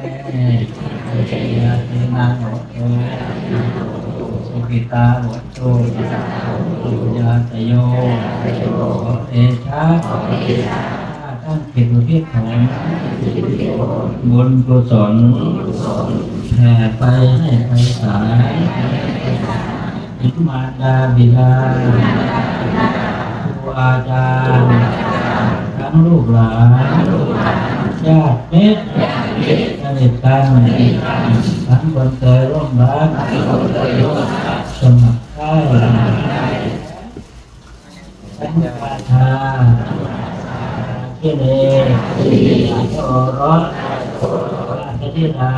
ยาตินาโหตุสุขิตาโหตุยาตโยขอเตชะตั้งจิตอุทิศของบุญกุศลแผ่ไปให้ไปสายถึงมารดาบิดาครูอาจารย์ทั้งลูกหลานญาติมิตรส นิทกันทั้งคนเคยร่วมรักสมัครใคร่ทั้งปาชาที่เลราชโอรสราชธิดา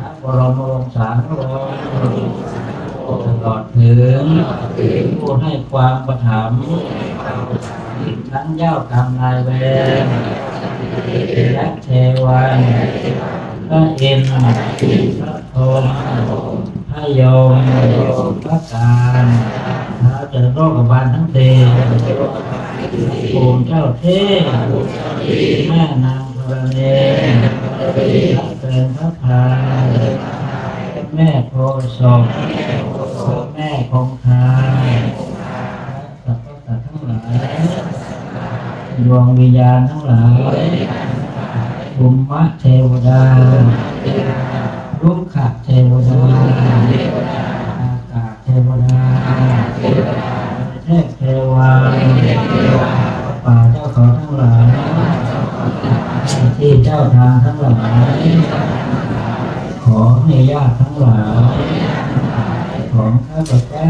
พระบรมวงศานุวงศ์ตลอดถึงผู้ให้ความประทับทั้งเจ้ากรรมนายเวร และเทวันพระอินทร์พระพรหมพระยมพระการท้าวเจริญโลกบาลทั้งสี่ภูมิเจ้าเทพแม่นางธรณีพระเป็นพระพายแม่โพศพแม่คงคาและสรรพสัตว์ทั้งหลาย ดวงวิญญาณทั้งหลายภูมิเทวดาลุกขะเทวดา อากาศเทวดาเทพเทวาป่าเจ้าเขาทั้งหลายที่เจ้าทางทั้งหลาย ขอให้ญาติทั้งหลาย ของข้าพเจ้า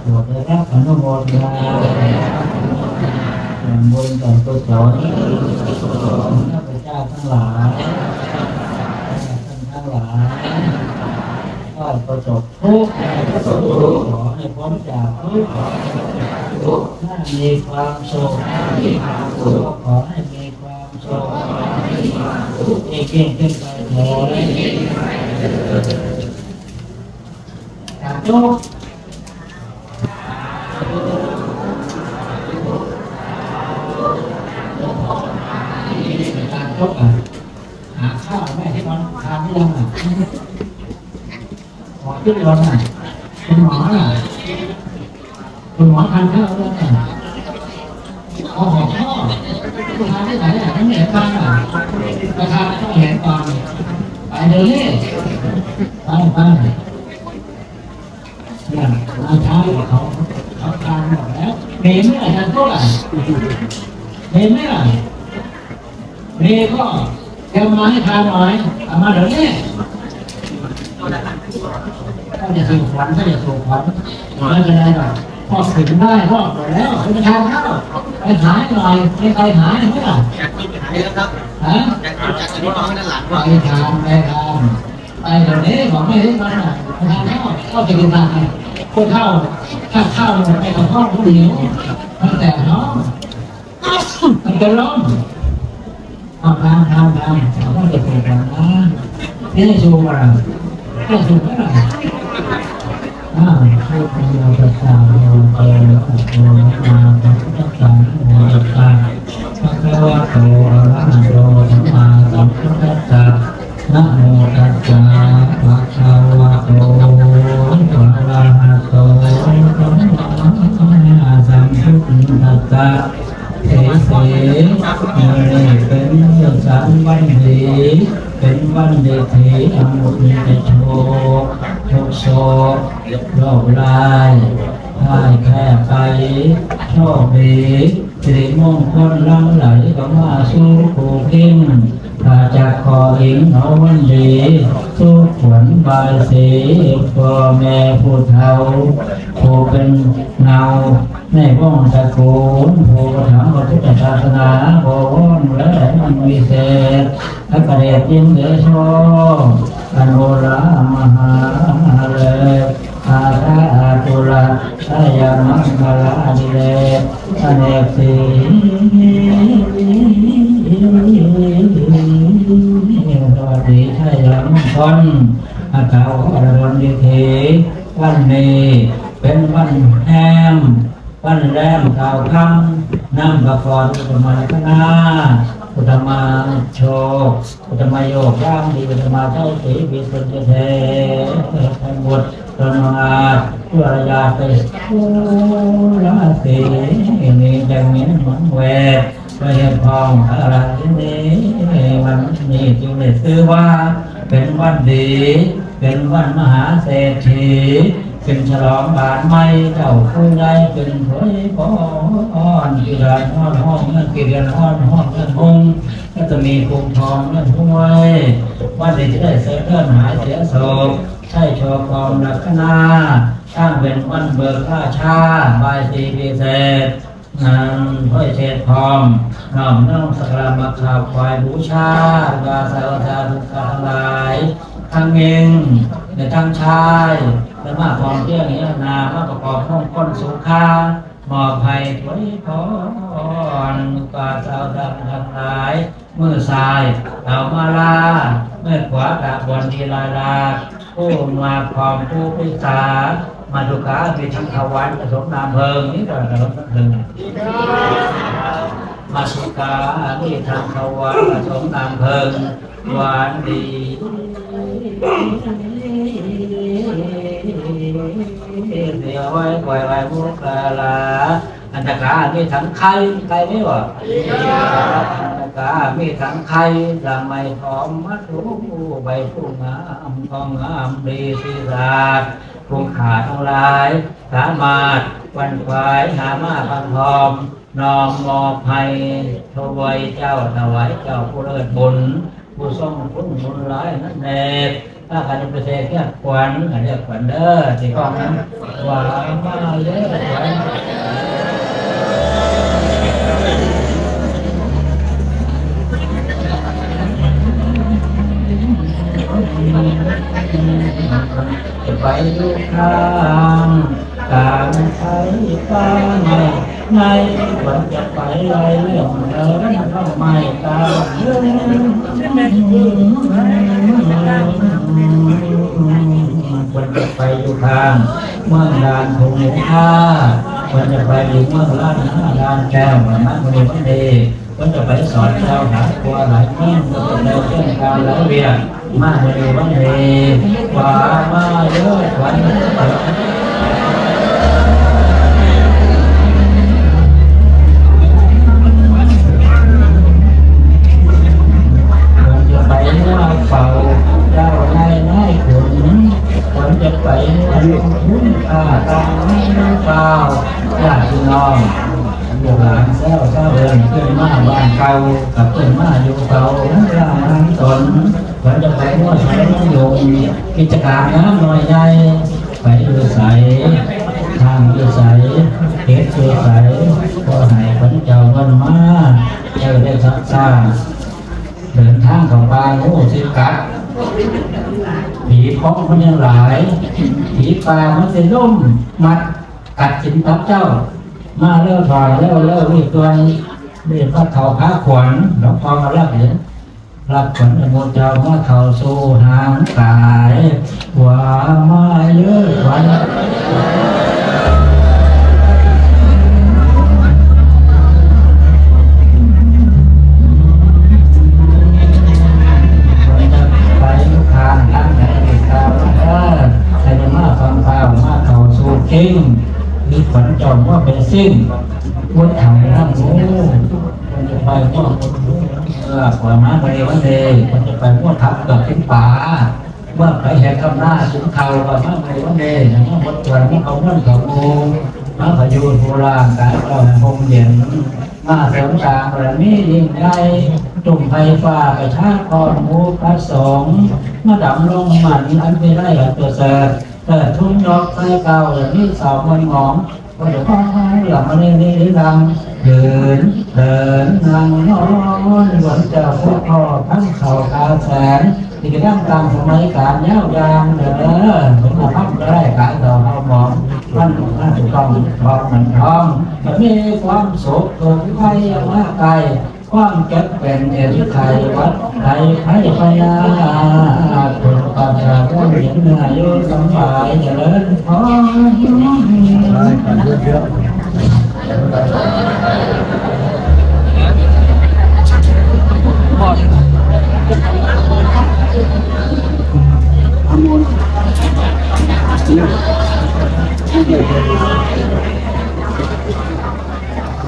โปรดได้รับอนุโมทนา ส่วนบุญส่วนกุศลของข้าพเจ้าทั้งหลายท่านทั้งหลายก็ประสบทุกข์ขอให้พ้นจากทุกข์ถ้ามีความสุขก็ขอให้มีความสุขเก่งขึ้นไปเถิดสาธุกา รพบอะหาข้าวแม่ที่มันทานที่ยังอะหมอที่เดียวน่ะคุณหมอน่ะคุณหมอทานข้าวแล้วน่ะหมอหอข้าวทานที่ไหนอะทั้งเห็นือบ้านอะราคาต้องเห็นก่อนไปเดินเล่นไปไปเนี่ยมาเช้าเขาเขาทานหมดแล้วเห็นไหมอาจารย์พวกอะเห็นไหมล่ะนี่ก็เตรียมมาให้ทานหน่อยเอามาเดี๋ยวนี้ถ้าจะสูบขวัญถ้าจะสูบขวัญไม่เป็นไรหรอกพอถึงได้รอดหมดแล้วไปทานข้าวไปหายหน่อยไม่ไปหายไม่หรออยากกินไปหายแล้วครับฮะอยากกินจากอันนี้น้องนั่นหลานไปว่าทานไปทานไปเดี๋ยวนี้บอกไม่ให้มันหน่อยไปทานข้าวข้าวจะกินทานไงพวกข้าวถ้าข้าวมันไปกับข้าวมันเหนียวมันแต่น้องมันจะร้อน เอาทำทำทำเราต้องจะปลูกก่อนนะนี่ให้ชูมาให้ชูไหมล่ะอ่าชูเป็นเราประสาทเราเออโอ้มาเป็นพุทธศาสนาโมตัสสะพระคัมภโตอะระหะโต ไปโชคดีสิริมงคลลังไหลกมาสู่ผูกทิ้งถ้าจะขออิงเอาวันดีสู้ขวัญบายสีพ่อแม่ผู้เฒ่าผู้เป็นเงาในว่องตะกูลโพธรรมพระพุทธศาสนาโพว่องและมันวิเศษพระประเดชยินเดชโชอนุรามหาเล อาตาอาตุลาชายามังคลาดิเลอเนกสีสวัสดีชายามังคลอาเกาอรวันดีเทวันนี้เป็นวันแฮมวันแรมข่าวคำนำประกอบอุปมาคณาอุตมาโชคอุตมาโยกย่างดีอุตมาเจ้าสีวิสุทธิเททั้งหมด ตนอาเพื่อยาไปสุรสีนี่ดังนี้หมันเวทไปเห็นพองอะไรนี้วันนี้จึงได้ซื้อว่า เป็นวันดี เป็นวันมหาเศรษฐีเป็นฉลองบานไม้เจ้าผู้ใหญ่เป็นเผยพรกีฬาห้อนห้องเงินกีฬาห้อนห้องเงินหงก็จะมีภูมิทองเงินห้วยวันนี้จะได้เสด็จเลื่อนหายเสียโศก ใช่โชว์กองลักนาตั้งเป็นวันเบิกข้าชาบายสีพิเศษงานห้อยเชษพร้อมน้อมน้อมสักการะมาข่าวควายบูชากาสาวชาทุกางหลาย ทั้งเองในทั้งชายและมาพร้อมเที่ยงนี้นามาประกอบห้องก้นสุขามอบให้ถวยพรกาสาวชาทั้งหลายมือซ้ายเอามาลาเมื่อขวาตาบนทีลาลา ผู้มาพร้อมผู้พิสามาดูกามีทั้งขวันผสมนามเพลิงนี่ก็ผสมเพลิงมาสุกาที่ทางขวันผสมนามเพลิงหวานดีเสียไว้ปล่อยไว้มุกลาลาอันตรกามีทั้งไข่ไข่ไม่หวะอันตร กามีทั้งไข่ลำไม่หอมมัดรูใบผู้งามทองงามดีสีราดผู้ขาทั้งหลาย สามารถวันควายหามาพันทอมนอมมอบให้ถวายเจ้าถวายเจ้าผู้เลิศบุญผู้ทรงคุณบุญหลายนั่นเองถ้าใครจะไปเสกแค่ขวัญอันเรียกขวัญเด้อที่กองนั้นว่ามาเยขวัญ ไปดูข้างกลางไทยฟ้าในในวันจะไปไล่เรื่องเดินทำไมตาเรื่องวันจะไปอยู่ข้างเมืองดานคงหมูค่าวันจะไปอยู่เมืองลานห้าดานแก้วมันมันมันมันดีวันจะไปสอนเจ้าหาตัวหลายเมืองก็จะได้เช่นการหลายเวียน มาเลยวันนี้ว่ามาเยอะวันผมจะไปเมื่อเป่าเจ้าในในขุนผมจะไปมื่อลงทุนข้าตังไม่เปล่าญาติน้อง ลูกหลานเศร้าเศร้าเอินขึ้นมาบ้านเก่ากับขึ้นมาอยู่เก่าร่าน้ำตนผมจะไปเมื่อใช้น้ำยงกิจการน้ำหน่อยใหญ่ไปอยู่ใสทางอยู่ใสเฮ็ดอยู่ใสพอให้คนเจ้าวันมาเจ้าได้สักสร้างเดินทางของปลาโง่สิกัดผีพ้องมันยังหลายผีปลามันจะล่มมัดกัดกินทับเจ้า มาเล่าถอยเล่าเล่านี่ตัวนี้เรียกเขาพระขวัญหลวงพ่อมารับเหรียญรับขวัญอนุเจ้ามาเขาสูหางกายว่ามาเยอะขวัญไปทางทางไหนข่าวเออใครจะมาฟังข่าวมาเขาสู่เก่ง มีขวัญจอมว่าเป็นสิ้นพุทธังน้ำมูมันจะไปพวกเออขวามาไปวันเดย์มันจะไปพวกทับกับเป็นป่าเมื่อไปแห่คำหน้าถึงเขาก็มาไปวันเดย์อย่างนี้หมดตัวนี้เขาเงินเขาโมมาพยูนโบราณกายเราคงเย็นมาเสริมสร้างแบบนี้ยิ่งใหญ่ตุ่มไฟฟ้าประชาคอนหมูพระสงฆ์มาดำลงมันอันเป็นไรกับตัวเสด เกิดทุ่งดอกไฟเก่าอย่างนี้สาวมันหอมก็เดี๋ยวพ่อหลับมาเรียนนี่ดังเดินเดินนั่งนอนหวนเจ้าพ่อพ่อทั้งเข่าตาแสนที่กระดั้งตามสมัยการเย้ายางเด้อถึงมาพักได้กายต่อเขาหมองท่านท่านต้องทองมันทองจะมีความสุขสุขไฟมากไกล ความจดเป็นเอ็นไขวัดไทยไทยพยาคุปัญญาผู้หญิงายุสมัยเจริญพรเยอะ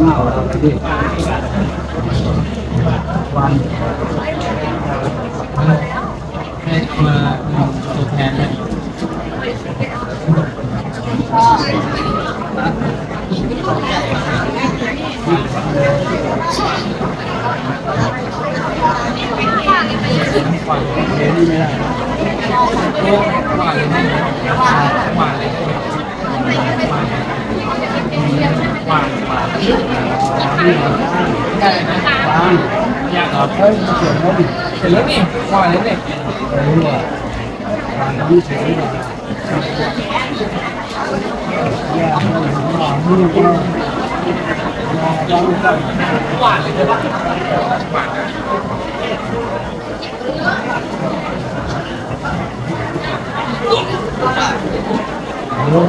เล่าเราไปดิ วันให้มาตัวแทนเลยอยากเอา เฮ้ยเสียงเขาดิเสร็จแล้วนี่ปล่อยแล้วเนี่ยรู้ว่าทางนี้เฉยว่าแย่เลยหลังนี่ก็หวานเลยใช่ปะลง